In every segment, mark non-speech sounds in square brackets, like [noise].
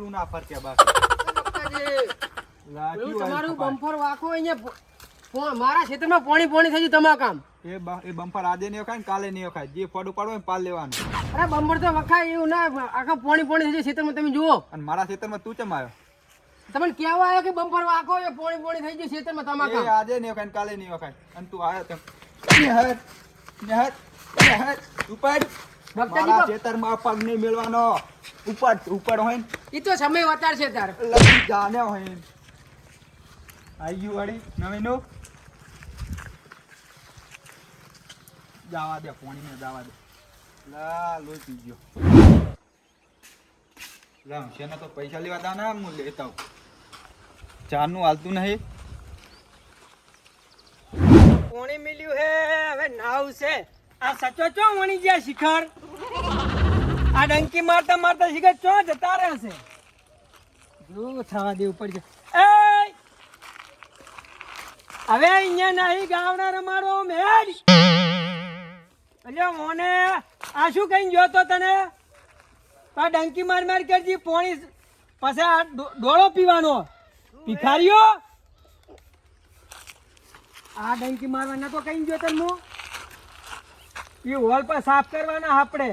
તો ના ફરકે બા [laughs] તમારું બમ્પર વાખો અહીંયા મારા ખેતરમાં પોણી પોણી થઈ ગયું તમારું કામ. એ એ બમ્પર આજે નહીં ખાય ને કાલે નહીં ખાય જે ફોડ હોય ને પાલ લેવાનું. અરે બમ્પર તો વખાય એવું ના આખા પોણી પોણી થઈ જાય ખેતરમાં તમે જુઓ. અને મારા ખેતરમાં તું ચમ આવ્યો? તમને કેવા આવ્યો કે બમ્પર વાખો એ પોણી પોણી થઈ ગયું ખેતરમાં તમારું એ કામ. આજે નહીં ખાય કાલે નહીં ખાય અને તું આવ્યો તેમ નેહર નેહર નેહર ઉપાડ મારા ખેતરમાં પગ નહીં મેળવાનો. ઉપાડ ઉપાડ હોય એ તો સમય વતાર છે તાર. લગી જાને હોય ને આયુ વાળી નવીનું? જાવા દે પોણી જાવા દે. લા લોહી પી ગયો શેને તો પૈસા લેવા દાના હું લેતા આવું. ચારનું હાલતું નહીં. પોણી મિલ્યું હે હવે નાવ છે. આ સચો ચો વણી ગયા શિખર. આ ડંકી મારતા મારતા શીખે ચો જતા રહ્યા છે? જો થવા દેવું પડશે એ હવે અહીંયા નહીં ગાવડા રમાડો મેજ એટલે મોને, આ શું કઈ ગયો તો તને? આ ડંકી માર માર કરજી, પોણી પછી આ ડોળો પીવાનો. ભિખારીઓ! આ ડંકી મારવા નતો કઈ ગયો તને હું? એ હોલ પર સાફ કરવાના આપણે.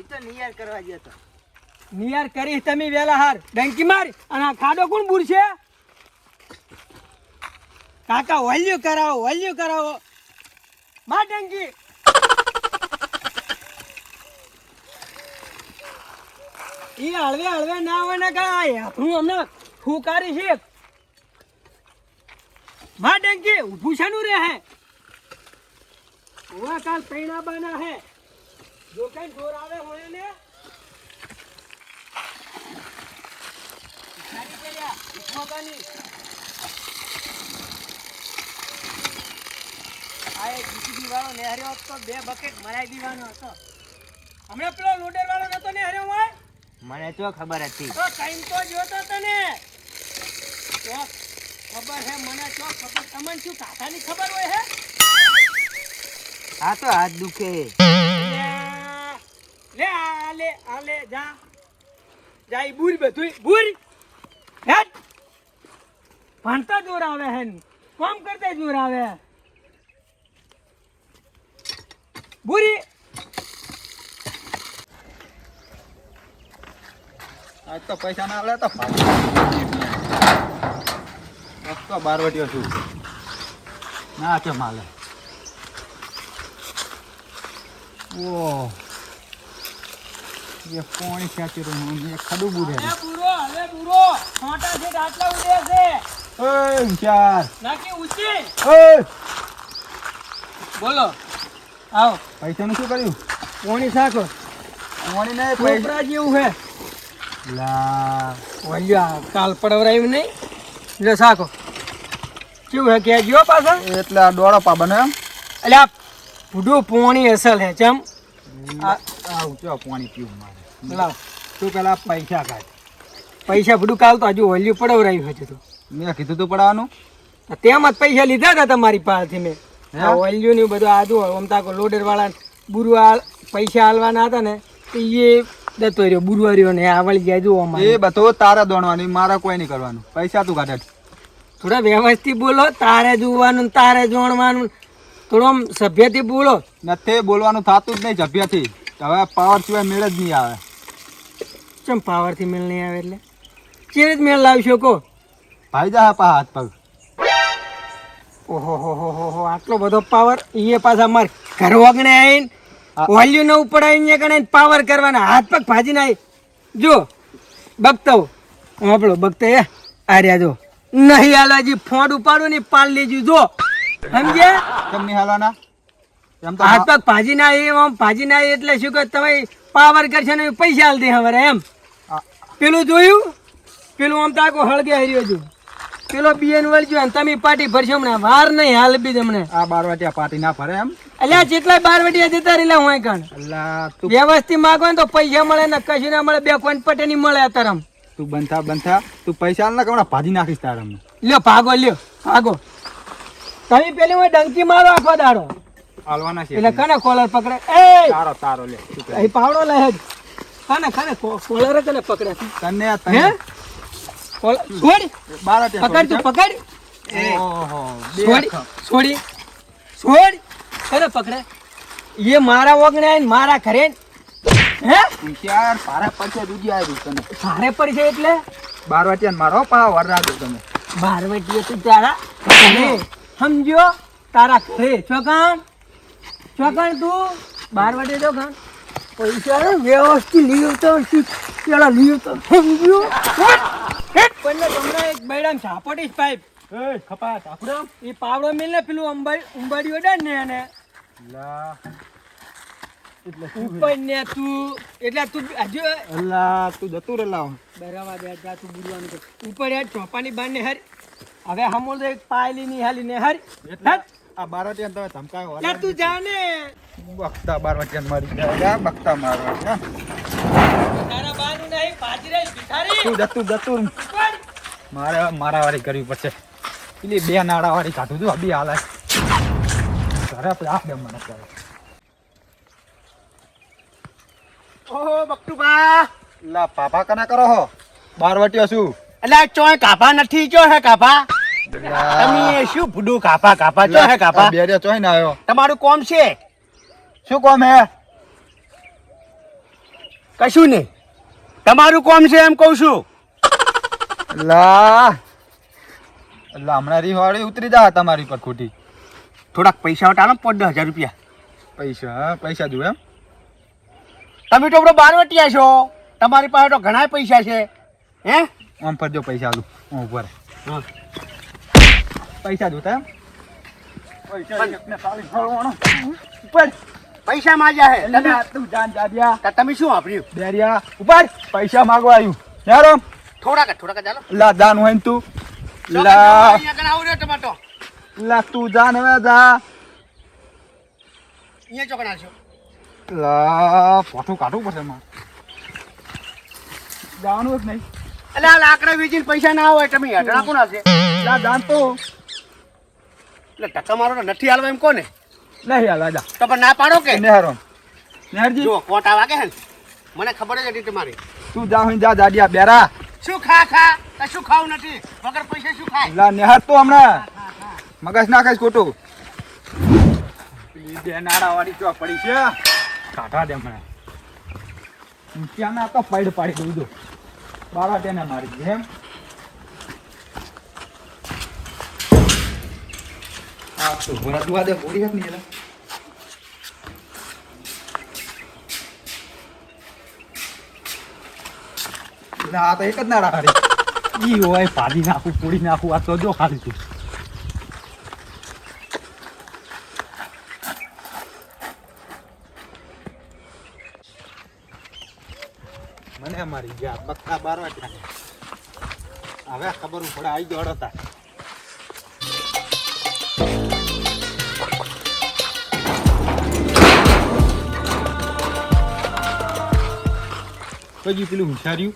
એ નિયાર કરવા તમે વેલા હાર. ડંકી માર અને ખાડો કોણ બુરશે? કાકા, વલ્યુ કરાવો વલ્યુ કરાવો. મા ડંકી. એ હળવે હળવે ના હોય ને કાંઈ હું હમણાં ફૂકારી છે. માં ડંકી, ઊભું શાનું રે હે કાલ પૈણા બાના હે. જો કઈ જોર આવે હોય ને આ એક નેહર્યો હોત બે બકેટ મરાઈ દીવાનો હતો. હમણાં પેલો લોડર વાળો નતો નેહર્યો હોય? મને તો ખબર હતી. તો ટાઈમ તો જોતો તને. તો ખબર હે મને તો ખબર. તમને શું કાકાની ખબર હોય હે? હા તો હાથ દુખે. લે આ લે આ લે જા જાય બુર બધું બુર હેટ ભણતા જોર આવે હે કોમ કરતા જોર આવે. બુરી આજ તો પૈસા ના આવડે તો તો બારવટીઓ છું. ના કે માલે ઓ એ પોણી ખેંચી રહ્યું એ ખડું બુરે હવે બુરો હવે બુરો. છોટા છે આટલા ઉડે છે. ઓય ચાર. નાકી ઉચી ઓય. બોલો. આવો. પૈસાનું શું કર્યું? પોણી સાકો પોણી ને કોપરા જેવું હે. લા. વલ્યા કાલ પડવરાયું નહીં. લે સાકો કેવું હે કે ગયો પાછા? એટલે આ દોડો પા બને એટલે આ ભૂડું પોણી અસલ હે ચમ. આ આવું ચો પાણી પીવું મારે. લાવ. તું પેલા પૈસા કાઢ. પૈસા બધું કાલ તો હજુ વલ્યું પડવરાયું હજુ તો. મેં કીધું તું પડાવવાનું તેમ જ પૈસા લીધા હતા તમારી પાસેથી મેં. હા? વલ્યું ને બધું આદુ આમ તાકો લોડર વાળા બુરવા પૈસા હાલવાના હતા ને તો એ દતો રહ્યો બુરવારીઓ ને આવડી ગયા જુઓ એ બધો તારા દોડવાનું મારે કોઈ નહીં કરવાનું. પૈસા તું કાઢે. થોડા વ્યવસ્થિત બોલો તારે જોવાનું તારે જોણવાનું થોડો આમ સભ્યથી બોલો. નથી બોલવાનું થતું જ નહીં સભ્યથી. હવે પાવર સિવાય મેળ જ નહીં આવે. ચમ પાવરથી મેલ નહીં આવે એટલે? કેવી રીત મેલ લાવશો કો ભાઈ જા પા હાથ પગ. ઓહો હો હો હો હો આટલો બધો પાવર એ પાછા માર ઘર વગણે આવીને વોલ્યુ ન ઉપડાવીને કણે પાવર કરવાના. હાથ પગ ભાજી નાય. જો બગતો આપણો બગતો એ આર્યા જો. નહીં આલાજી ફોડ ઉપાડો ને પાલ લેજો. જો સમજ્યા? કેમ નહીં હાલવાના? હાથ પગ ભાજી ના આમ ભાજી ના એટલે શું કે તમે પાવર કરશો ને પૈસા હાલ દે હવે એમ. આ- પેલું જોયું? પેલું આમ તાકો હળગે હર્યો છું પેલો બીએન વળજો અને તમે પાર્ટી ભરશો હમણાં. વાર નહીં હાલ બી તમને. આ બાર વાટિયા પાટી ના ભરે એમ? અલ્યા જેટલા બાર વટીયા જતા રહેલા હું કણ. અલ્યા તું વ્યવસ્થિત માગો ને તો પૈસા મળે ને કશું ના મળે બે કોઈન પટે નહીં મળે અત્યારે તું બંધા બંધા. તું પૈસા ના કમણા ભાજી નાખીશ તારમ લ્યો ભાગો લ્યો ભાગો. તમે પેલી હું ડંકી મારો આખો દાડો. હાલવાના છે એટલે કને કોલર પકડે? એ! તારો તારો લે અહીં પાવડો લે હેડ કને કને કોલર કને પકડે. તને તને. કોલર છોડ બાર પકડ તું પકડ. ઓહો છોડી છોડી છોડ કને પકડે. એ મારા વગણે મારા ઘરે હે? આવ્યું તને. ભારે પડશે એટલે? બાર વાટિયા મારો પા વરરાજો તમે બાર વટીએ તું તારા સમજ્યો? તારા ઘરે. ચોકાણ? ચોકાણ તું? બાર વટે ચોકણ? પૈસા વ્યવસ્થિત લીવ તો શીખ પેલા લીવ તો સમજ્યો પણ તમને એક બૈડામ ઝાપટીશ પાઇપ એ ખપા ઠાકુરામ એ પાવડો મિલ ને પેલું અંબાડી ઉંબાડી વડે ને એને. લા. ઉપર ને તું એટલે તું હજુ અલ્લા તું જતું રે લાવ. બરાબર દે જા તું બોલવાનું ઉપર યાર ચોપાની બાર ને હરી. હવે હમોલ તો એક પાયલી ની હાલી ને હરી. એટલે? આ બાર વાટિયા તમે ધમકાયો લે તું જા ને બખતા બાર મારી જાય. બખતા મારવા હા. તારા બાનું નહીં પાજરે ભિખારી. તું જતું જતું. મારે મારાવારી કરવી પડશે. પેલી બે નાડાવાળી કાઢું છું અભી હાલે. ઘરે પછી આ બે મને કરે ઓહો બકટુભા લા પાપા કના કરો હો? બાર વાટિયા શું એટલે ચોય કાપા નથી ચો હે કાપા તમે શું ભૂડું કાપા કાપા ચો હે કાપા? બેરે ચોય ને આવ્યો. તમારું કોમ છે? શું કોમ હે? કશું નહીં. તમારું કોમ છે એમ કહું છું. લા લા હમણાં રીવાળી ઉતરી જા તમારી પર ખોટી. થોડાક પૈસા ટાળો પાંચ દસ હજાર રૂપિયા. પૈસા પૈસા જોવે એમ. તમે તો આપણો બારવટિયા છો. તમારી પાસે તો ઘણા પૈસા છે. હે? આમ ફરજો પૈસા આલું. હું ઉપર હા. પૈસા જોતા પૈસા પૈસા માંગ્યા હે. તમે તું જાન જાડિયા. તમે શું વાપર્યું? બેરિયા. ઉપર. પૈસા માંગવા આવ્યું યાર થોડાક જ, થોડાક ચાલો લા દાન હોય ને તું. લા. અહીંયા આગળ આવો રહ્યો ટમાટો. લા તું જાન હવે જા. અહીંયા ચોકડ આવશો લા ફોટો કાઢવું પડશે મારે. જવાનું જ નહીં. એટલે લાકડા વેચીને પૈસા ના હોય તમે હેઠળ લા તો. એટલે ટકા મારો નથી હાલવા એમ કોને? નહીં હાલ જા તો પણ ના પાડો કે? નેહરો. નેહરજી. જો કોટા વાગે હે ને? મને ખબર જ હતી તમારી. તું જા હું જા દાડિયા બેરા. શું ખા ખા? કશું ખાવું નથી? વગર પૈસા શું ખાય? લા નેહર તો હમણાં. મગજ ના નાખે ખોટું. બે નાડા વાળી ચો પડી છે? કાઢા દે હમણાં. ત્યાં ના તો પૈડ પાડી દઉં જો બારા તેને મારી દે આ તો ભોરા દુઆ દે ભોરી હાથ નહીં ના, આ તો એક જ નાડા હારી ઈ હોય પાડી નાખું પૂડી નાખું, આ તો જો ખાલી તું. મને મારી ગયા બક્કા બાર વાગ્યા હવે ખબર પડે આવી ગયો હતા કજી પેલું હુંશાર્યું?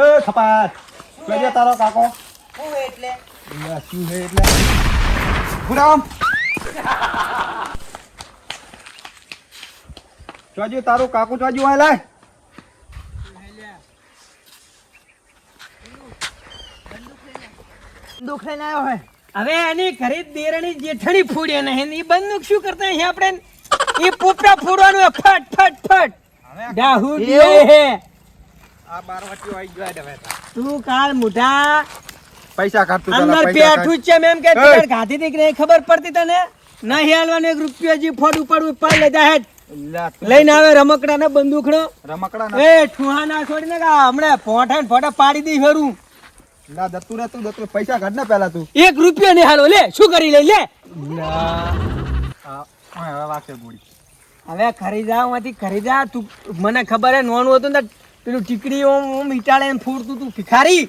એ ખપાત. કજે તારો કાકો. એટલે? લા, શું છે એટલે? ગુરામ ચોજુ તારો કાકો ચોજુ આ લાય. દુખ લઈને આવ્યો હે. હવે એની ઘરે દેરણી જેઠણી ફૂડે નહીં એ બંદૂક શું કરતા અહીં આપણે? એ પોપડા ફોડવાનું ફટ ફટ. ફટ ડાહુડી હે. આ બાર વાટીઓ આવી ગયા હવે તું. કાલ મુઢા પૈસા કાઢતું અંદર પેઠું છે મેમ કે ટિકટ ખાધી હતી ખબર પડતી તને? નહીં હાલવાનો એક રૂપિયો જી ફોડ ઉપાડવું પાડ લેતા હે લઈને આવે રમકડા ને બંદૂકનો. રમકડા એ ઠુહા ના છોડી ને હમણાં ફોટા ને ફોટા પાડી દઈ ફરું. ના દત્તુ ને તું દત્તુ પૈસા કાઢ ને પેલા તું. એક રૂપિયો નહીં હાલો લે શું કરી લઈ લે. આ હવે વાગશે ગોળી. હવે ખરીદામાંથી ખરીદા તું મને ખબર હે નોનું હતું ને પેલું ટીકડી ઓમ ઓમ ઈટાળે એમ ફૂટતું તું. ભિખારી!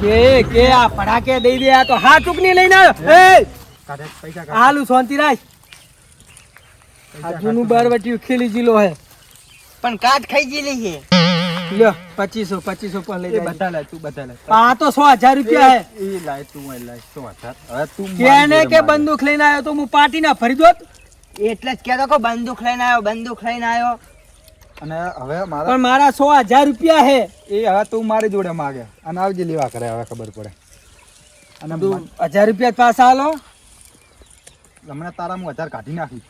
કે કે આ ફડાકે દઈ દે આ તો હા ટૂંકની લઈને એ! હાલું શાંતિ રાખ. આ જૂનું બારવટીયું ખીલી જીલો હે. પણ કાચ ખાઈ ગયેલી છે. લ્યો પચીસો પચીસો પણ લઈ જાય. બધા લાય તું બધા લાય આ તો સો હજાર રૂપિયા હે. એ લાય તું લાય સો હજાર. હવે તું કેને કે. બંદૂક લઈને આવ્યો તો હું પાર્ટી ના ફરી દોત. એટલે જ કહેતો કે બંદૂક લઈને આવ્યો બંદૂક લઈને આવ્યો. અને હવે મારા પણ મારા સો હજાર રૂપિયા હે. એ હવે તું મારી જોડે માગે અને આવજે લેવા કરે હવે ખબર પડે. અને તું હજાર રૂપિયા પાછા હાલો હમણાં તારા હું હજાર કાઢી નાખી.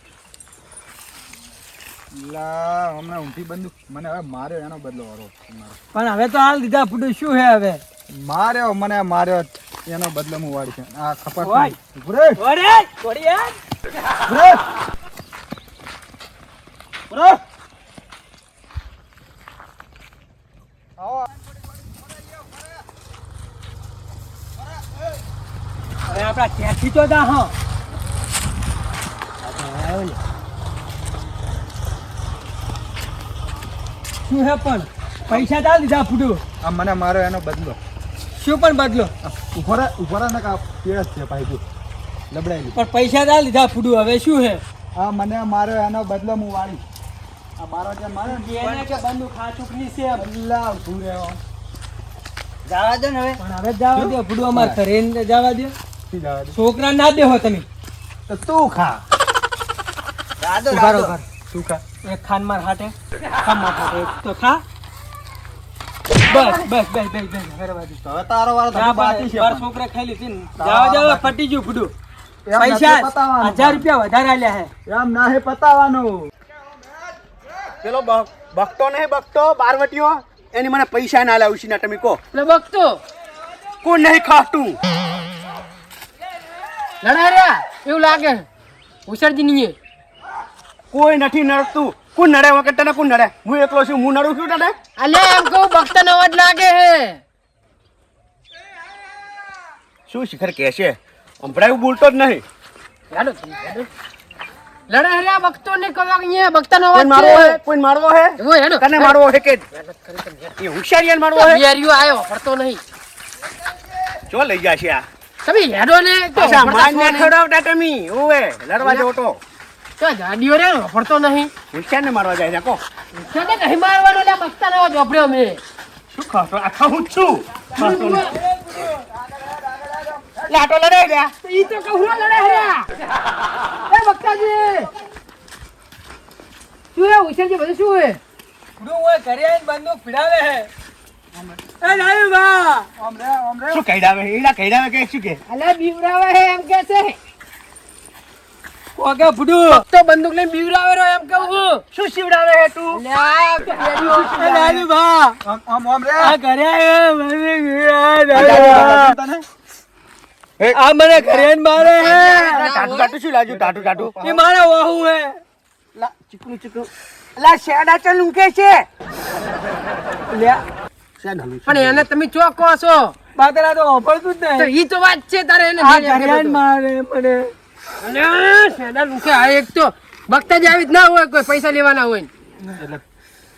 લા હમણાં ઊંધી બંદૂક. મને હવે માર્યો એનો બદલો વારો પણ હવે તો હાલ દીધા ફૂટું શું હે હવે? માર્યો મને માર્યો એનો બદલો હું વાળી છે. આ ખપત ઓય. ઊભો રે, ઓરે યાર! હવે આપડા ત્યાંથી તો જા હા. શું હે પણ? પૈસા ચાલ લીધા ફૂટું. આ મને મારો એનો બદલો. શું પણ બદલો? આ ઊભો રે ઊભો ને કે પીળસ છે ભાઈ તું લબડાયેલી. પણ પૈસા ચાલ લીધા ફૂટું હવે શું હે? આ મને મારો એનો બદલો હું વાળી આ મારો જે માર્યો એને કે બંદૂક ખાચુકની છે? બદલા ઊભું રહેવો. જવા દો ને હવે. પણ હવે જવા દે ફૂટું અમાર ઘરે ને જવા દે. થી જવા દે. છોકરા ના દેહો તમે. તો તું ખા. તું ખાન માર હાટે. ખાન માર હાટે. તો ખા. બસ બસ બસ બસ બસ ઘરે હવે તારો વારો જા બાકી છે બાર છોકરા ખાઈ લીધી ને. જવા જવા પટી ગયું ફૂટું પૈસા હજાર રૂપિયા વધારે આલ્યા હે. એમ નાહે પતાવાનું. પેલો બકતો નહીં બકતો બારવટીઓ એની મને પૈસા ના લાવું છે તમે કહો. એટલે કોણ નહીં ખાતું? લડાર્યા એવું લાગે. ઉસરજી નહીં કોઈ નથી નડતું. કોણ નડે વખત તને કોણ નડે? હું એકલો છું હું નડું છું તને? અલે એમ કહું બગતા નો અવાજ લાગે હે. શું શિખર કહે છે? હમણાં બોલતો જ નહીં. હેડો ભક્તો. ને કવા અહીંયા બગતા નો અવાજ મારવો હે? કોઈ મારવો હે? એવો હેડો. કને મારવો હે કે? એ હોશિયારીયાને મારવો હે? બિયારીઓ આયો ફરતો નહીં. ચો લઈ ગયા છે આ. તમે હેડો ને તો માન ને ખવડાવતા તમે. ઓવે લડવા જો તો. તો ગાડીઓ રે ફરતો નહીં. હોશિયારને મારવા જાય છે કહો તો કે નહીં મારવાનો લે બગતા નો અવાજ વાપર્યો મેં. શું ખાતો આખા હું જ છું. લાટો લડાઈ ગયા તો ઈ તો કહું લડાઈ રહ્યા. [laughs] એ બગતાજી શું હે હુસરજી બધું શું હે ગુરુ હોય ઘરે આવીને બંદૂક પીડાવે હે એ લાવી બા આમ રે આમ રે શું કહેડાવે એડા કહેડાવે કે શું કે? અલ્યા બીવરાવે હે એમ કે છે. ઓકે ફૂટું તો બંદૂક લઈને બીવરાવે રહ્યો એમ કહું શું શિવડાવે હે તું? બેરીઓ લાવી બા આમ આમ આમ રે આ ઘરે આવ્યો મને તને? આ મને ઘરેન મારે હે. ટાટુ ટાટુ શું લાજુ ટાટુ ટાટુ. એ મારે વાહુ હે. લા ચીકણું ચીકણું. લા શેડા ચલ ઊંઘે છે. લ્યા. પણ એને તમે ચો કહો છો? બાતરા તો વાપરતું જ તો નહીં ઈ તો વાત છે તારે એને આ ધ્યાન ઘરે આવીને આપેલું મારે મને. અલ્યા, શેડા લુખે આ એક તો બગતા જ આવી જ ના હોય કોઈ પૈસા લેવાના હોય. એટલે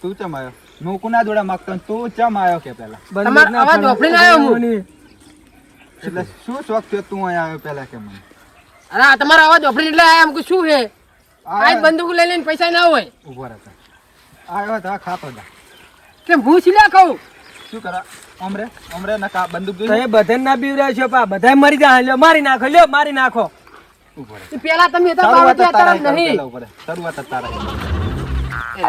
તું ચમ આવ્યો હું કુના જોડે માગતો તું ચમ આવ્યો કે પેલા? તમારો અવાજ વાપરીને આવ્યો હું. એટલે શું શોખ થયો તું અહીંયા આવ્યો પેલા કે મને? અરે તમારો અવાજ ઓફરી એટલે આયા કે શું છે? આ બંદૂક લઈ લઈને પૈસા ના હોય. ઊભો રહેતા આવ્યો તો ખાતો જા. કેમ હું સિલા કહું? શું કરા? અમરે? અમરે નકા બંદૂક જોઈએ જોઈ એ બધાને ના બીવરાય છે પા. બધાય મરી જાય. લ્યો મારી નાખો લ્યો મારી નાખો. ઊભો રહે. પેલા તમે હતા શરૂઆત તો તારા તરફ નહીં. ઊભો રહે. શરૂઆત તારા એ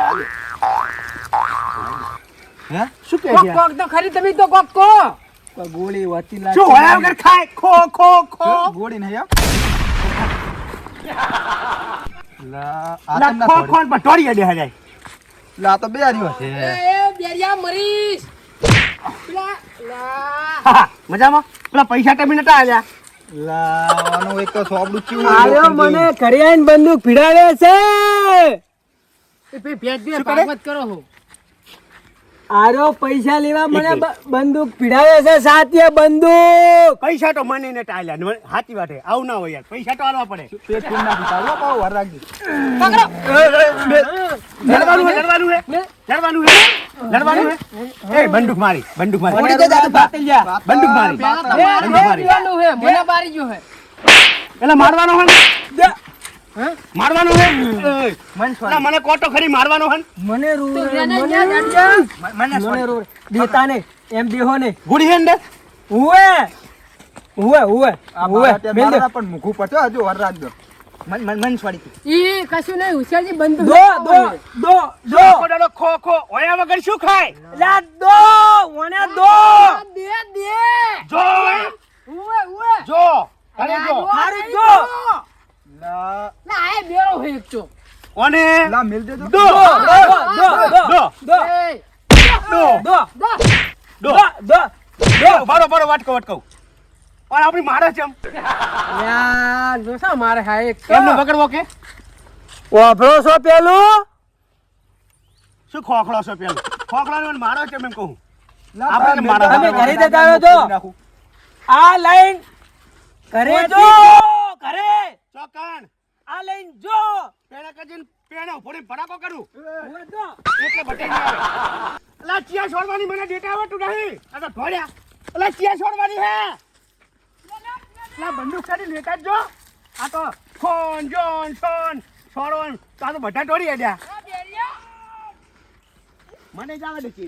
હે? શું કહે કોક છે કોક તો ખરી તમે તો કોક કો ગોળી વતી લાગે શું હોય વગર ખાય. ખો ખો ખો. ગોળી નહીં લા આ તમને ખો. ખો ને પટોરી અડે જાય લા તો બે હારીઓ છે. એ એ બેરિયા મરીશ. લા. મજામાં? પેલા પૈસા તમે નતા આલ્યા? લા આનું એક તો સોબડું ચીવું આર્યો મને. ઘરે આવીને બંદૂક ભીડાવે છે. એ ભેટ ભેટ ભાગવત કરો હો. આર્યો પૈસા લેવા મને બંદૂક પીડાવે છે સાથીએ બંદૂક! પૈસા તો મને ને સાચી વાત હે આવું ના હોય યાર. પૈસા તો આલવા પડે. પેટ ફૂલ નાખી તારું હો, વાર રાખજે. લડવાનું હે લડવાનું હે? લડવાનું હે? લડવાનું હે? એ બંદૂક મારી બંદૂક મારી. બંદૂક મારી. બંદૂક મારી મને બારી ગયો હે. પેલા મારવાનો હે? ને? દે. હે? મારવાનું હે ના, મને કોટો ખરી મારવાનો હન મને રૂ મને. મને રૂ દેતા ને. એમ દેહો ને ગુડી હેન્ડ ઉવે ઉવે ઉવે ઉવે મારા મેલ દે. પણ મુખું પડશે હજુ વરરાજ દો. મન મન મન સોરી ઈ કશું નહીં હોશિયારજી બંદૂક દો દો દો દો. કોડાનો ખો ખો. ઓયા વગર શું ખાય? લા દો મને દો. દે દે જો. ઉવે ઉવે જો. અરે જો. હારી જો. લા ના એ બેરો હોય એક તો કોને? લા મેલ દેજો. દો. દો દો. દો દો દો. દો દો દો. દો. દો. દો. બારો બારો વાટકો વાટકો. પણ આપણી મારે છે એમ. યાર જો મારે હા એક તો. પકડવો કે? વાપરો છો પેલું? શું ખોખડો છે પેલું? મારો છે એમ કહું. લા, આપણે મારા તમે ઘરે જતા આવ્યો છો? આ લાઈન ઘરે જો. ઘરે. ચોકણ. આ લઈને જો. પેણા કજીન પેણા ફોડી ફડાકો કરું. દો એટલે આવે. અલા ચિયા છોડવાની મને ડેટા આવતું નહીં આ તો ઢોળ્યા અલા ચિયા છોડવાની હે. અલા બંદૂક કાઢી લેતા જ આ તો ફોન જોન ફોન છોડવાનું તો આ તો બધા ઢોળી અડ્યા મને જ આવે ડેકી